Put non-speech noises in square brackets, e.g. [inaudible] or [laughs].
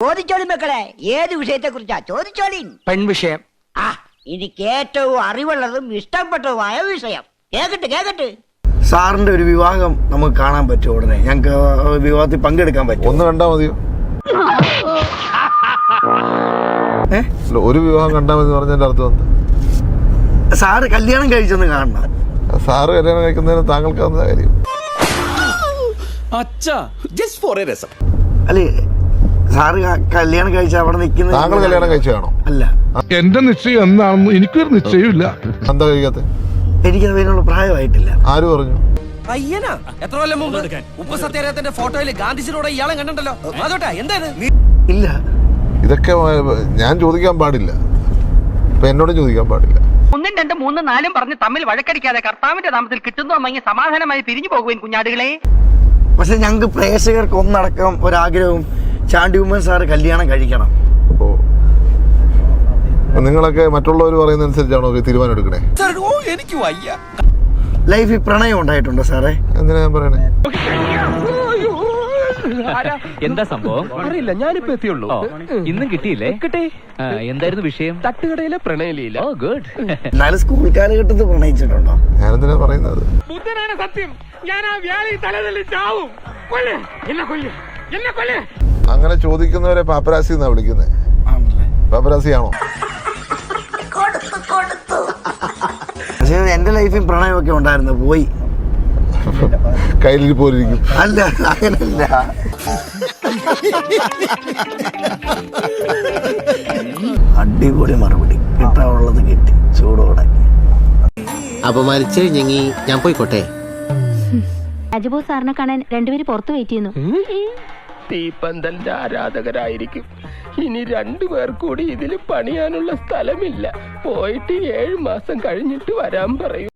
ചോദിച്ചോളി മക്കളെ ഏത് വിഷയത്തെ കുറിച്ചാ ചോദിച്ചോളി? പെൺവിഷയം. ആ എനിക്ക് ഏറ്റവും അറിവുള്ളതും ഇഷ്ടപ്പെട്ടതുമായ വിഷയം. കേക്കട്ടെ കേക്കട്ടെ. സാറിന്റെ ഒരു വിവാഹം നമുക്ക് കാണാൻ പറ്റും ഉടനെ? ഞങ്ങൾക്ക് വിവാഹത്തിൽ പങ്കെടുക്കാൻ പറ്റും ഒന്ന് കണ്ടാ മതിയോ [laughs] ഏ? അല്ല, ഒരു വിവാഹം കണ്ടാ മതി എന്ന് പറഞ്ഞതിന്റെ അർത്ഥം എന്താ? സാറ് കല്യാണം കഴിച്ചൊന്ന് കാണണ. സാറ് കല്യാണം കഴിക്കുന്നതിന് താങ്കൾക്ക് എന്താ കാര്യം? അല്ലേ സാറ് കല്യാണം കഴിച്ച അവിടെ നിൽക്കുന്ന താങ്കൾ കല്യാണം കഴിച്ചതാണോ അല്ല. എന്റെ നിശ്ചയം എന്താണെന്ന് എനിക്കൊരു നിശ്ചയമില്ല എന്താ കഴിക്കാത്ത? എനിക്ക് അതിനുള്ള പ്രായമായിട്ടില്ല. ആര് പറഞ്ഞു? പയ്യനാ? എത്ര കൊല്ലം മുമ്പ്? ഉപ്പ് സത്യാഗ്രഹത്തിന്റെ ഫോട്ടോയിൽ ഗാന്ധിജിയുടെ ഇയാളെ കണ്ടല്ലോ അതോട്ടെ എന്താ ഇല്ല. ഇതൊക്കെ ഞാൻ ചോദിക്കാൻ പാടില്ല. ഇപ്പൊ എന്നോടും ചോദിക്കാൻ പാടില്ല. ഒന്നും രണ്ടും മൂന്നും നാലും പറഞ്ഞ് തമ്മിൽ വഴക്കടിക്കാതെ കർത്താവിന്റെ നാമത്തിൽ കിട്ടുന്നു അമ്മങ്ങി സമാധാനമായി പിരിഞ്ഞു പോകുവാൻ കുഞ്ഞാടുകളെ. പക്ഷെ ഞങ്ങൾക്ക് പ്രേക്ഷകർക്ക് ഒന്നടക്കം ഒരാഗ്രഹവും ചാണ്ടി ഉമ്മൻ സാറ് കല്യാണം കഴിക്കണം. അപ്പോ നിങ്ങളൊക്കെ മറ്റുള്ളവർ പറയുന്ന അനുസരിച്ചാണോ തീരുമാനം എടുക്കണേ ഓ എനിക്ക് വയ്യ. ലൈഫിൽ പ്രണയം ഉണ്ടായിട്ടുണ്ടോ സാറേ? എന്തിനാ ഞാൻ പറയണേ? എന്താ സംഭവം? അറിയില്ല ഞാനിപ്പോ എത്തിയുള്ളൂ. ഇന്നും കിട്ടിയില്ലേ? കിട്ടി. എന്തായിരുന്നു വിഷയം? തട്ടുകടയിലെ പ്രണയലീല. ഓ ഗുഡ്. എന്നാലും സ്കൂൾ കാലഘട്ടത്തിൽ പ്രണയിച്ചിട്ടുണ്ടോ? ഞാനെന്തിനാ പറയുന്നത്? ബുദ്ധനാണ് സത്യം. ഞാൻ ആ വ്യാഴി തലതല്ലി ചാവും. കൊല്ലേ. എന്നെ കൊല്ലേ. എന്നെ കൊല്ല്. അങ്ങനെ ചോദിക്കുന്നവരെ പാപ്പരാസി എന്നാ വിളിക്കുന്നത് പാപ്പരാസി ആണോ? പക്ഷെ എന്റെ ലൈഫിൽ പ്രണയമൊക്കെ ഉണ്ടായിരുന്നു പോയി. കയ്യിൽ പോലിരിക്കും അല്ല അങ്ങനല്ല. അടിപൊളി മറുപടി. കിട്ടാനുള്ളത് കിട്ടി. ചൂടോടെ. അപമാനിച്ച് ഞങ്ങി ഞാൻ പോയിക്കോട്ടെ? അജബോ സാറിനെ കാണാൻ രണ്ടുപേര് പുറത്ത് വെയിറ്റ് ചെയ്യുന്നു. തീപ്പന്തലിന്റെ ആരാധകരായിരിക്കും. ഇനി രണ്ടു പേർ കൂടി ഇതിൽ പണിയാനുള്ള സ്ഥലമില്ല. പോയിട്ട് ഏഴു മാസം കഴിഞ്ഞിട്ട് വരാൻ പറയൂ.